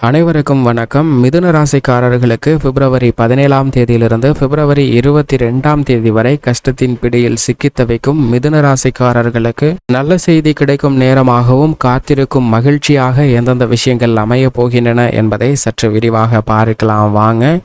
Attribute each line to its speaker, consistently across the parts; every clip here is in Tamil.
Speaker 1: அனைவருக்கும் வணக்கம். மிதுன ராசிக்காரர்களுக்கு பிப்ரவரி பதினேழாம் தேதியிலிருந்து பிப்ரவரி இருபத்தி ரெண்டாம் தேதி வரை கஷ்டத்தின் பிடியில் சிக்கித் தவிக்கும் மிதுன ராசிக்காரர்களுக்கு நல்ல செய்தி கிடைக்கும் நேரமாகவும் காத்திருக்கும் மகிழ்ச்சியாக எந்தெந்த விஷயங்கள் அமையப் போகின்றன என்பதை சற்று விரிவாக பார்க்கலாம். வாங்க.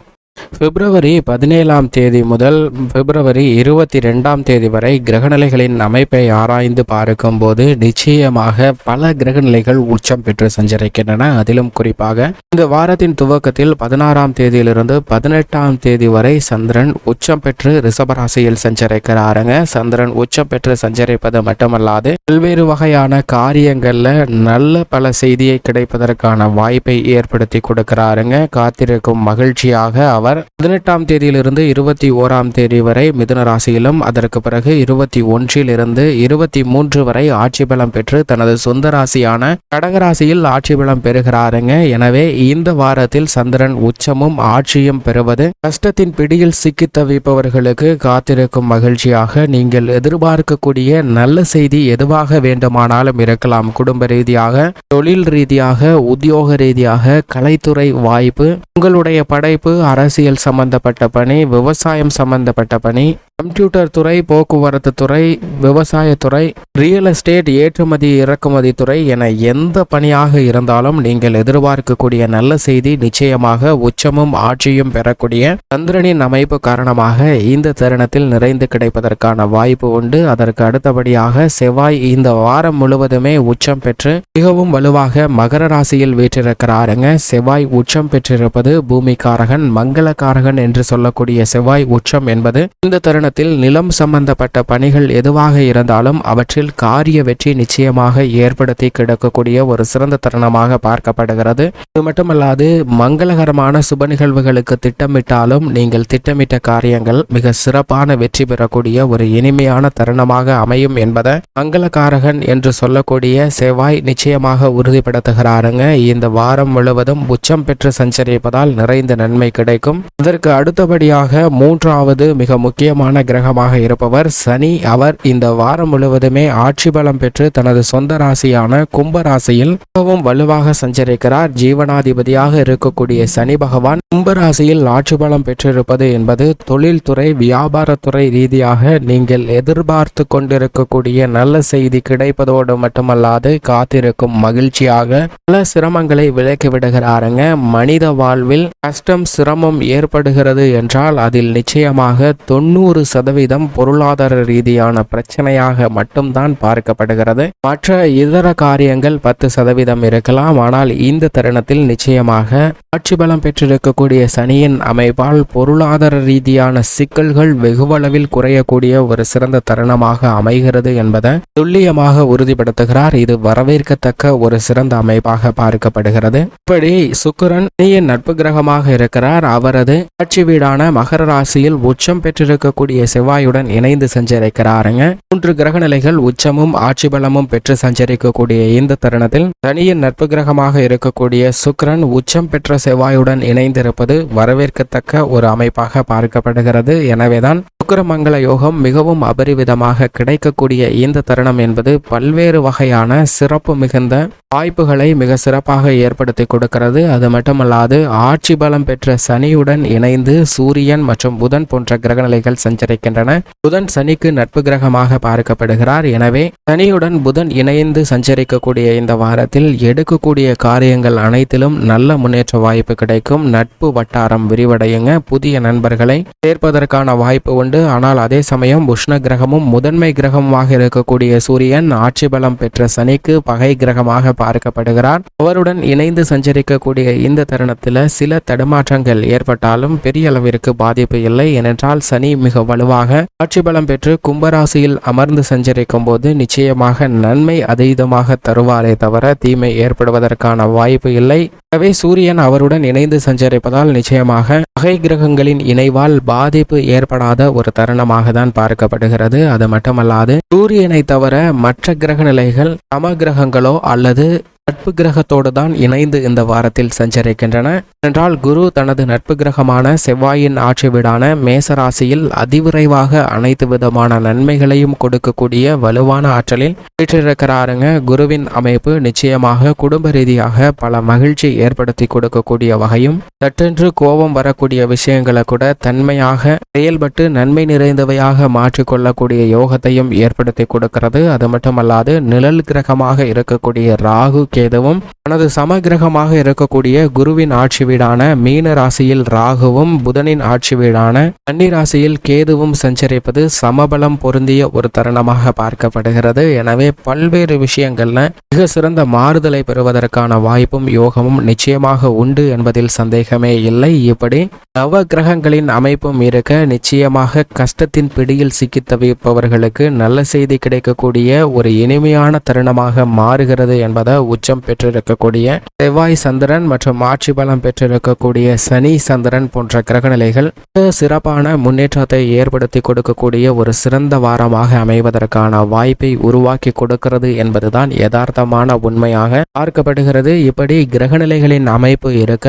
Speaker 1: பிப்ரவரி பதினேழாம் தேதி முதல் பிப்ரவரி இருபத்தி ரெண்டாம் தேதி வரை கிரகநிலைகளின் அமைப்பை ஆராய்ந்து பார்க்கும்போது நிச்சயமாக பல கிரகநிலைகள் உச்சம் பெற்று சஞ்சரிக்கின்றன. அதிலும் குறிப்பாக இந்த வாரத்தின் துவக்கத்தில் பதினாறாம் தேதியிலிருந்து பதினெட்டாம் தேதி வரை சந்திரன் உச்சம் பெற்று ரிஷபராசியில் சஞ்சரிக்கிறாருங்க. சந்திரன் உச்சம் பெற்று சஞ்சரிப்பது மட்டுமல்லாது பல்வேறு வகையான காரியங்கள்ல நல்ல பல செய்தியை கிடைப்பதற்கான வாய்ப்பை ஏற்படுத்தி கொடுக்கிறாருங்க. காத்திருக்கும் மகிழ்ச்சியாக அவர் பதினெட்டாம் தேதியிலிருந்து இருபத்தி ஓராம் தேதி வரை மிதுன ராசியிலும் அதற்கு பிறகு இருபத்தி ஒன்றிலிருந்து இருபத்தி மூன்று வரை ஆட்சி பலம் பெற்று தனது சொந்த ராசியான கடகராசியில் ஆட்சி பலம் பெறுகிறாருங்க. எனவே இந்த வாரத்தில் சந்திரன் உச்சமும் ஆட்சியும் பெறுவது கஷ்டத்தின் பிடியில் சிக்கி தவிப்பவர்களுக்கு காத்திருக்கும் மகிழ்ச்சியாக நீங்கள் எதிர்பார்க்கக்கூடிய நல்ல செய்தி எதுவாக வேண்டுமானாலும் இருக்கலாம். குடும்ப ரீதியாக தொழில் ரீதியாக உத்தியோக ரீதியாக கலைத்துறை வாய்ப்பு உங்களுடைய படைப்பு அரசியல் சம்பந்தப்பட்ட பணி விவசாயம் சம்பந்தப்பட்ட பணி கம்ப்யூட்டர் துறை போக்குவரத்து துறை விவசாயத்துறை ரியல் எஸ்டேட் ஏற்றுமதி இறக்குமதி துறை என எந்த பணியாக இருந்தாலும் நீங்கள் எதிர்பார்க்கக்கூடிய நல்ல செய்தி நிச்சயமாக உச்சமும் ஆட்சியும் பெறக்கூடிய சந்திரனின் அமைப்பு காரணமாக இந்த தருணத்தில் நிறைந்து கிடைப்பதற்கான வாய்ப்பு உண்டு. அதற்கு அடுத்தபடியாக செவ்வாய் இந்த வாரம் முழுவதுமே உச்சம் பெற்று மிகவும் வலுவாக மகர ராசியில் வீற்றிருக்கிறாருங்க. செவ்வாய் உச்சம் பெற்றிருப்பது பூமிக்காரகன் மங்களக்காரகன் என்று சொல்லக்கூடிய செவ்வாய் உச்சம் என்பது இந்த தருணத்தில் நிலம் சம்பந்தப்பட்ட பணிகள் எதுவாக இருந்தாலும் அவற்றில் காரிய வெற்றி நிச்சயமாக ஏற்படுத்தி கிடக்கக்கூடிய ஒரு சிறந்த தருணமாக பார்க்கப்படுகிறது. இது மட்டுமல்லாது மங்களகரமான சுப நிகழ்வுகளுக்கு திட்டமிட்டாலும் நீங்கள் திட்டமிட்ட காரியங்கள் மிக சிறப்பான வெற்றி பெறக்கூடிய ஒரு இனிமையான தருணமாக அமையும் என்பதை மங்களகாரகன் என்று சொல்லக்கூடிய செவ்வாய் நிச்சயமாக உறுதிப்படுத்துகிறாருங்க. இந்த வாரம் முழுவதும் உச்சம் பெற்று சஞ்சரிப்பதால் நிறைந்த நன்மை கிடைக்கும். அதற்கு அடுத்தபடியாக மூன்றாவது மிக முக்கியமான கிரகமாக இருப்பவர் சனி. அவர் இந்த வாரம் முழுவதுமே ஆட்சி பலம் பெற்று தனது சொந்த ராசியான கும்ப ராசியில் மிகவும் வலுவாக சஞ்சரிக்கிறார். ஜீவனாதிபதியாக இருக்கக்கூடிய சனி பகவான் கும்ப ராசியில் ஆட்சி பலம் பெற்றிருப்பது என்பது தொழில்துறை வியாபாரத்துறை ரீதியாக நீங்கள் எதிர்பார்த்து கொண்டிருக்கக்கூடிய நல்ல செய்தி கிடைப்பதோடு மட்டுமல்லாது காத்திருக்கும் மகிழ்ச்சியாக பல சிரமங்களை விலக்கி விடுகிறாருங்க. மனித வாழ்வில் கஷ்டம் சிரமம் ஏற்படுகிறது என்றால் அதில் நிச்சயமாக தொண்ணூறு சதவீதம் பொருளாதார ரீதியான பிரச்சனையாக மட்டும்தான் பார்க்கப்படுகிறது. மற்ற இதர காரியங்கள் பத்து சதவீதம் இருக்கலாம். ஆனால் இந்த தருணத்தில் நிச்சயமாக ஆட்சி பலம் பெற்றிருக்கக்கூடிய சனியின் அமைப்பால் பொருளாதார ரீதியான சிக்கல்கள் வெகுவளவில் குறையக்கூடிய ஒரு சிறந்த தருணமாக அமைகிறது என்பதை துல்லியமாக உறுதிப்படுத்துகிறார். இது வரவேற்கத்தக்க ஒரு சிறந்த அமைப்பாக பார்க்கப்படுகிறது. இப்படி சுக்கரன் சனியின் நட்பு கிரகமாக இருக்கிறார். அவரது ஆட்சி வீடான மகர ராசியில் உச்சம் பெற்றிருக்கக்கூடிய செவ்வாயுடன் இணைந்து சஞ்சரிக்கிறாருங்க. மூன்று கிரக நிலைகள் உச்சமும் ஆட்சி பலமும் பெற்று சஞ்சரிக்கக்கூடிய இந்த தருணத்தில் சனியின் நட்பு கிரகமாக இருக்கக்கூடிய சுக்கிரன் உச்சம் பெற்ற செவ்வாயுடன் இணைந்திருப்பது வரவேற்கத்தக்க ஒரு அமைப்பாக பார்க்கப்படுகிறது. எனவேதான் சுக்கிரமங்கல யோகம் மிகவும் அபரிவிதமாக கிடைக்கக்கூடிய இந்த தருணம் என்பது பல்வேறு வகையான சிறப்பு மிகுந்த வாய்ப்புகளை மிக சிறப்பாக ஏற்படுத்தி கொடுக்கிறது. அது மட்டுமல்லாது ஆட்சி பலம் பெற்ற சனியுடன் இணைந்து சூரியன் மற்றும் புதன் போன்ற கிரகநிலைகள் சஞ்சரிக்கின்றன. புதன் சனிக்கு நட்பு கிரகமாக பார்க்கப்படுகிறார். எனவே சனியுடன் புதன் இணைந்து சஞ்சரிக்கக்கூடிய இந்த வாரத்தில் எடுக்கக்கூடிய காரியங்கள் அனைத்திலும் நல்ல முன்னேற்ற வாய்ப்பு கிடைக்கும். நட்பு வட்டாரம் விரிவடையுங்க. புதிய நண்பர்களை சேர்ப்பதற்கான வாய்ப்பு உண்டு. ஆனால் அதே சமயம் உஷ்ண கிரகமும் முதன்மை கிரகமாக இருக்கக்கூடிய சூரியன் ஆட்சி பலம் பெற்ற சனிக்கு பகை கிரகமாக பார்க்கப்படுகிறார். அவருடன் இணைந்து சஞ்சரிக்கக்கூடிய இந்த தருணத்தில் சில தடுமாற்றங்கள் ஏற்பட்டாலும் பெரிய அளவிற்கு பாதிப்பு இல்லை. ஏனென்றால் சனி மிக வலுவாக ஆட்சி பலம் பெற்று கும்பராசியில் அமர்ந்து சஞ்சரிக்கும் போது நிச்சயமாக நன்மை அதீதமாக தருவாரே தவிர தீமை ஏற்படுவதற்கான வாய்ப்பு இல்லை. எனவே சூரியன் அவருடன் இணைந்து சஞ்சரிப்பதால் நிச்சயமாக பகை கிரகங்களின் இணைவால் பாதிப்பு ஏற்படாத ஒரு தருணமாக தான் பார்க்கப்படுகிறது. அது மட்டுமல்லாது சூரியனை தவிர மற்ற கிரக நிலைகள் சம கிரகங்களோ அல்லது நட்பு கிரகத்தோடு தான் இணைந்து இந்த வாரத்தில் சஞ்சரிக்கின்றன. என்றால் குரு தனது நட்பு கிரகமான செவ்வாயின் ஆட்சி வீடான மேசராசியில் அதிவிரைவாக அனைத்து விதமான நன்மைகளையும் கொடுக்கக்கூடிய வலுவான ஆற்றலில் பெற்றிருக்கிறாருங்க குருவின் அமைப்பு நிச்சயமாக குடும்ப ரீதியாக பல மகிழ்ச்சி ஏற்படுத்தி கொடுக்கக்கூடிய வகையும் சட்டென்று கோபம் வரக்கூடிய விஷயங்களை கூட தன்மையாக செயல்பட்டு நன்மை நிறைந்தவையாக மாற்றிக்கொள்ளக்கூடிய யோகத்தையும் ஏற்படுத்தி கொடுக்கிறது. அது மட்டுமல்லாது நிழல் கிரகமாக இருக்கக்கூடிய ராகு கேதுவும் தனது சமகிரகமாக இருக்கக்கூடிய குருவின் ஆட்சி வீடான மீன ராசியில் ராகுவும் புதனின் ஆட்சி வீடான கன்னி ராசியில் கேதுவும் சஞ்சரிப்பது சமபலம் பொருந்திய ஒரு தருணமாக பார்க்கப்படுகிறது. எனவே பல்வேறு விஷயங்கள்ல மிக சிறந்த மாறுதலை பெறுவதற்கான வாய்ப்பும் யோகமும் நிச்சயமாக உண்டு என்பதில் சந்தேகமே இல்லை. இப்படி நவ கிரகங்களின் அமைப்பும் இருக்க நிச்சயமாக கஷ்டத்தின் பிடியில் சிக்கி தவிப்பவர்களுக்கு நல்ல செய்தி கிடைக்கக்கூடிய ஒரு இனிமையான தருணமாக மாறுகிறது என்பதை உச்சம் பெற்றிருக்கக்கூடிய செவ்வாய் சந்திரன் மற்றும் ஆட்சி பலம் பெற்றிருக்கக்கூடிய சனி சந்திரன் போன்ற கிரகநிலைகள் சிறப்பான முன்னேற்றத்தை ஏற்படுத்தி கொடுக்கக்கூடிய ஒரு சிறந்த வாரமாக அமைவதற்கான வாய்ப்பை உருவாக்கி கொடுக்கிறது என்பதுதான் யதார்த்தமான உண்மையாக பார்க்கப்படுகிறது. இப்படி கிரகநிலைகளின் அமைப்பு இருக்க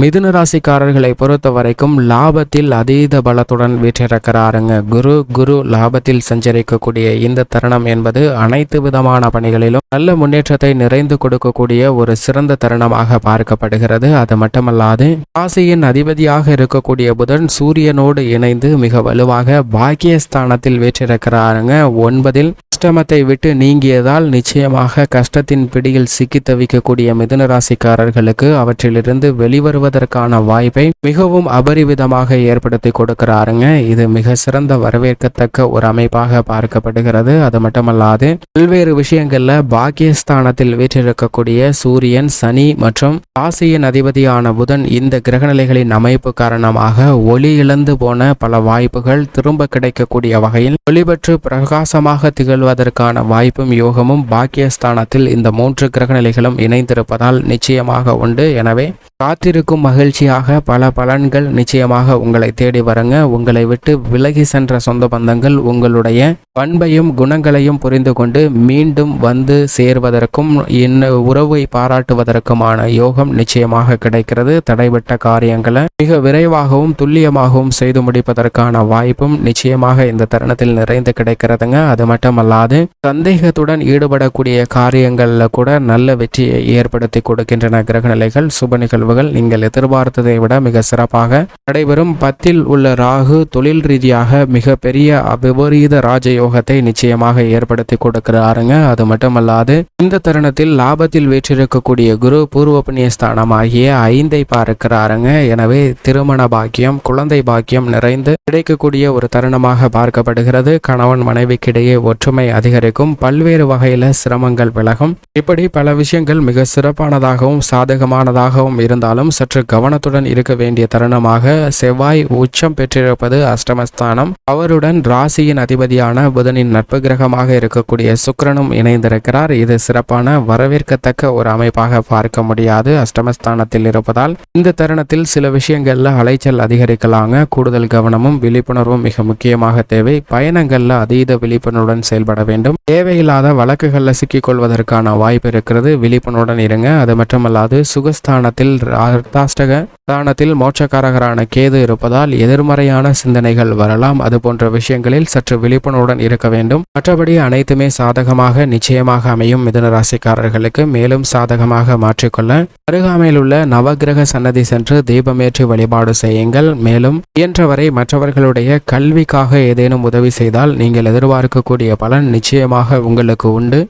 Speaker 1: மிதுன ராசிக்காரர்களை பொறுத்த வரைக்கும் லாபத்தில் அதீத பலத்துடன் வீற்றிருக்கிறாருங்க. குரு குரு லாபத்தில் சஞ்சரிக்கக்கூடிய இந்த தருணம் என்பது அனைத்து விதமான பணிகளிலும் நல்ல முன்னேற்றத்தை நிறைந்து கொடுக்கக்கூடிய ஒரு சிறந்த தருணமாக பார்க்கப்படுகிறது. அது மட்டுமல்லாது ராசியின் அதிபதியாக இருக்கக்கூடிய புதன் சூரியனோடு இணைந்து மிக வலுவாக பாக்கியஸ்தானத்தில் வீற்றிருக்கிறாருங்க. ஒன்பதில் அஷ்டமத்தை விட்டு நீங்கியதால் நிச்சயமாக கஷ்டத்தின் பிடியில் சிக்கி தவிக்கக்கூடிய மிதுன ராசிக்காரர்களுக்கு அவற்றிலிருந்து வெளிவருவதற்கான வாய்ப்பை மிகவும் அபரிவிதமாக ஏற்படுத்தி கொடுக்கிறாருங்க. இது மிக சிறந்த வரவேற்கத்தக்க ஒரு அமைப்பாக பார்க்கப்படுகிறது. அது மட்டுமல்லாது பல்வேறு விஷயங்கள்ல பாக்கியஸ்தானத்தில் வீற்றிருக்கக்கூடிய சூரியன் சனி மற்றும் ராசியின் அதிபதியான புதன் இந்த கிரகநிலைகளின் அமைப்பு காரணமாக ஒளி இழந்து போன பல வாய்ப்புகள் திரும்ப கிடைக்கக்கூடிய வகையில் ஒளிபற்று பிரகாசமாக திகழ்வதற்கான வாய்ப்பும் யோகமும் பாக்கியஸ்தானத்தில் இந்த மூன்று கிரகநிலைகளும் இணைந்திருப்பதால் நிச்சயமாக உண்டு. எனவே காத்திருக்கும் மகிழ்ச்சியாக பல பலன்கள் நிச்சயமாக உங்களை தேடி வரங்க. உங்களை விட்டு விலகி சென்ற சொந்த பந்தங்கள் உங்களுடைய பண்பையும் குணங்களையும் புரிந்து கொண்டு மீண்டும் வந்து சேர்வதற்கும் என்ன உறவை பாராட்டுவதற்குமான யோகம் நிச்சயமாக கிடைக்கிறது. தடைபட்ட காரியங்களை மிக விரைவாகவும் துல்லியமாகவும் செய்து முடிப்பதற்கான வாய்ப்பும் நிச்சயமாக இந்த தருணத்தில் நிறைந்து கிடைக்கிறதுங்க. அது மட்டுமல்லாது சந்தேகத்துடன் ஈடுபடக்கூடிய காரியங்களில் கூட நல்ல வெற்றியை ஏற்படுத்தி கொடுக்கின்றன. கிரகநிலைகள் சுப நிகழ்வுகள் நீங்கள் எதிர்பார்த்ததை விட மிக சிறப்பாக நடைபெறும். பத்தில் உள்ள ராகு தொழில் ரீதியாக மிக பெரிய விபரீத ராஜயோகத்தை நிச்சயமாக ஏற்படுத்தி கொடுக்கிறாருங்க. அது மட்டுமல்லாது இந்த தருணத்தில் லாபத்தில் வீற்றிருக்கக்கூடிய குரு பூர்வ புண்ணிய ஆகிய ஐந்தை பார்க்கிறாருங்க. எனவே திருமண பாக்கியம் குழந்தை பாக்கியம் நிறைந்து கிடைக்கக்கூடிய ஒரு தருணமாக பார்க்கப்படுகிறது. கணவன் மனைவிக்கிடையே ஒற்றுமை அதிகரிக்கும். பல்வேறு வகையில சிரமங்கள் விலகும். இப்படி பல விஷயங்கள் மிக சிறப்பானதாகவும் சாதகமானதாகவும் இருந்தாலும் சற்று கவனத்துடன் இருக்க வேண்டிய தருணமாக செவ்வாய் உச்சம் பெற்றிருப்பது அஷ்டமஸ்தானம். அவருடன் ராசியின் அதிபதியான புதனின் நட்பு கிரகமாக இருக்கக்கூடிய சுக்கரனும் இணைந்திருக்கிறார். இது சிறப்பான வரவேற்கத்தக்க ஒரு அமைப்பாக பார்க்க முடியாது. அஷ்டமஸ்தானத்தில் இருப்பதால் இந்த தருணத்தில் சில விஷயங்கள்ல அலைச்சல் அதிகரிக்கலாங்க. கூடுதல் கவனமும் விழிப்புணர்வும் மிக முக்கியமாக தேவை. பயணங்கள்ல அதீத விழிப்புணர்வுடன் செயல்பட வேண்டும். தேவையில்லாத வழக்குகள்ல சிக்கிக்கொள்வதற்கான வாய்ப்பு இருக்கிறது. விழிப்புணர்வுடன் இருங்க. அது மட்டுமல்லாது சுகஸ்தானத்தில் அர்த்தாஷ்டக ஸ்தானத்தில் மோட்சக்காரகரான கேது இருப்பதால் எதிர்மறையான சிந்தனைகள் வரலாம். அது போன்ற விஷயங்களில் சற்று விழிப்புணர்வுடன் இருக்க வேண்டும். மற்றபடி அனைத்துமே சாதகமாக நிச்சயமாக அமையும் மிதுன ராசிக்காரர்களுக்கு மேலும் சாதகமாக மாற்றிக்கொள்ள. அருகாமையில் உள்ள நவகிரக சன்னதி சென்று தீபமேற்றி வழிபாடு செய்யுங்கள். மேலும் இயன்றவரை மற்றவர்களுடைய கல்விக்காக ஏதேனும் உதவி செய்தால் நீங்கள் எதிர்பார்க்கக்கூடிய பலன் நிச்சயமாக உங்களுக்கு உண்டு.